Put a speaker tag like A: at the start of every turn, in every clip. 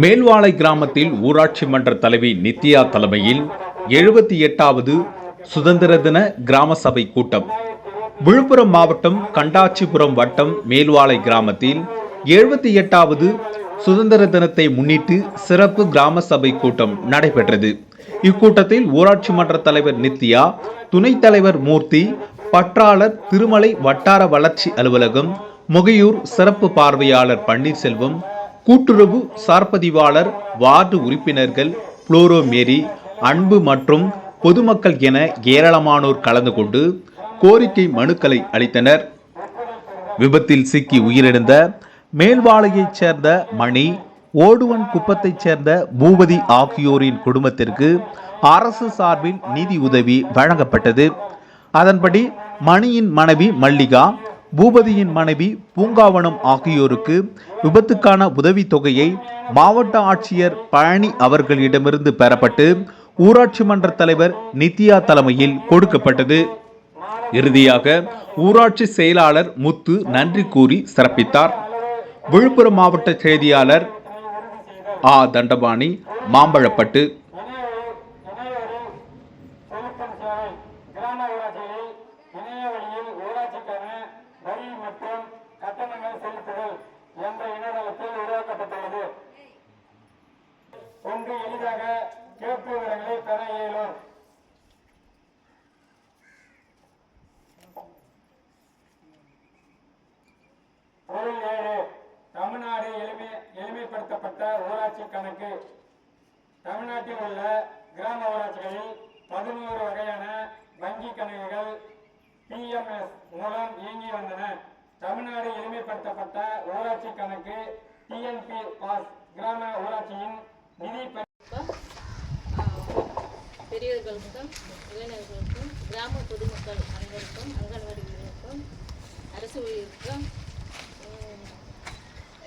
A: மேல்வாளை கிராமத்தில் ஊராட்சி மன்ற தலைவி நித்யா தலைமையில் எழுபத்தி எட்டாவது சுதந்திர தின கிராம சபை கூட்டம். விழுப்புரம் மாவட்டம் கண்டாச்சிபுரம் வட்டம் மேல்வாளை கிராமத்தில் எழுபத்தி எட்டாவது சுதந்திர தினத்தை முன்னிட்டு சிறப்பு கிராம சபை கூட்டம் நடைபெற்றது. இக்கூட்டத்தில் ஊராட்சி மன்ற தலைவர் நித்யா துணைத் தலைவர் மூர்த்தி பற்றாளர் திருமலை வட்டார வளர்ச்சி அலுவலகம் முகையூர் சிறப்பு பார்வையாளர் பன்னீர்செல்வம் கூட்டுறவு சார்பதிவாளர் வார்டு உறுப்பினர்கள் புளோரோ மேரி அன்பு மற்றும் பொதுமக்கள் என ஏராளமானோர் கலந்து கொண்டு கோரிக்கை மனுக்களை அளித்தனர். விபத்தில் சிக்கி உயிரிழந்த மேல்வாளையைச் சேர்ந்த மணி ஓடுவன் குப்பத்தைச் சேர்ந்த பூபதி ஆகியோரின் குடும்பத்திற்கு அரசு சார்பில் நிதி உதவி வழங்கப்பட்டது. அதன்படி மணியின் மனைவி மல்லிகா பூபதியின் மனைவி பூங்காவனம் ஆகியோருக்கு விபத்துக்கான உதவித் தொகையை மாவட்ட ஆட்சியர் பழனி அவர்களிடமிருந்து பெறப்பட்டு ஊராட்சி மன்ற தலைவர் நித்யா தலைமையில் கொடுக்கப்பட்டது. இறுதியாக ஊராட்சி செயலாளர் முத்து நன்றி கூறி சிறப்பித்தார். விழுப்புரம் மாவட்ட செய்தியாளர் ஆ தண்டபாணி மாம்பழப்பட்டு.
B: எளிதாக கேட்பு விவரங்களை பெற இயலும். பொருள் ஏழு தமிழ்நாடு எளிமை எளிமைப்படுத்தப்பட்ட ஊராட்சி கணக்கு. தமிழ்நாட்டில் உள்ள கிராம ஊராட்சிகளில் பதினோரு வகையான வங்கி கணக்குகள் பிஎம்எஸ் மூலம் இயங்கி வந்தன. தமிழ்நாடு எளிமைப்படுத்தப்பட்ட ஊராட்சி கணக்கு டிஎன்பி பாஸ் கிராம ஊராட்சியின் நிதி
C: பெரியவர்களுக்கும் இளைஞர்களுக்கும் கிராம பொதுமக்கள் அனைவருக்கும் அங்கன்வாடிகளுக்கும் அரசு ஊழியருக்கும்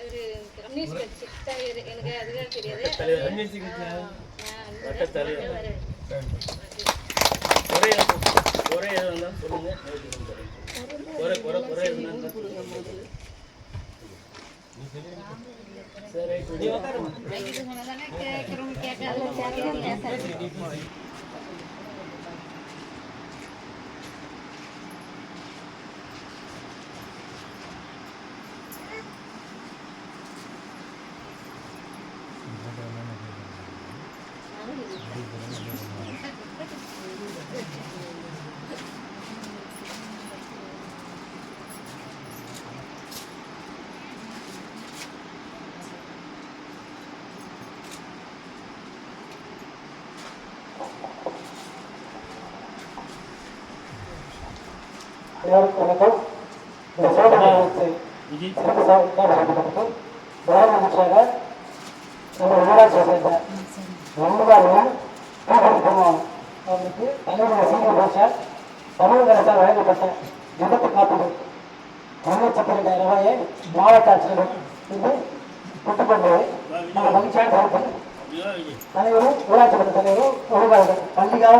C: ஒரு கம்யூனிஸ்ட் கட்சி. தலைவர் எனக்கு அதுதான் தெரியாது.
D: வந்தாலும் சொல்லுங்க. நீ உட்காருமா.
C: இது சொன்னதானே கேட்குறவங்க
B: வணக்கம் இந்த சோதனை நம்ம சேர்ந்த தலைவர் சீனியர் பாஷா தமிழக அரசால் வழங்கப்பட்ட விபத்து காப்பீடு ஒரு லட்சத்தி ரெண்டாயிரம் ரூபாயை மாவட்ட ஆட்சியர் இது பெற்றுக்கொண்டது நாங்கள் அனைவரும் ஊராட்சி மன்ற தலைவரும் ஒழுங்காளர்கள் பள்ளிக்காக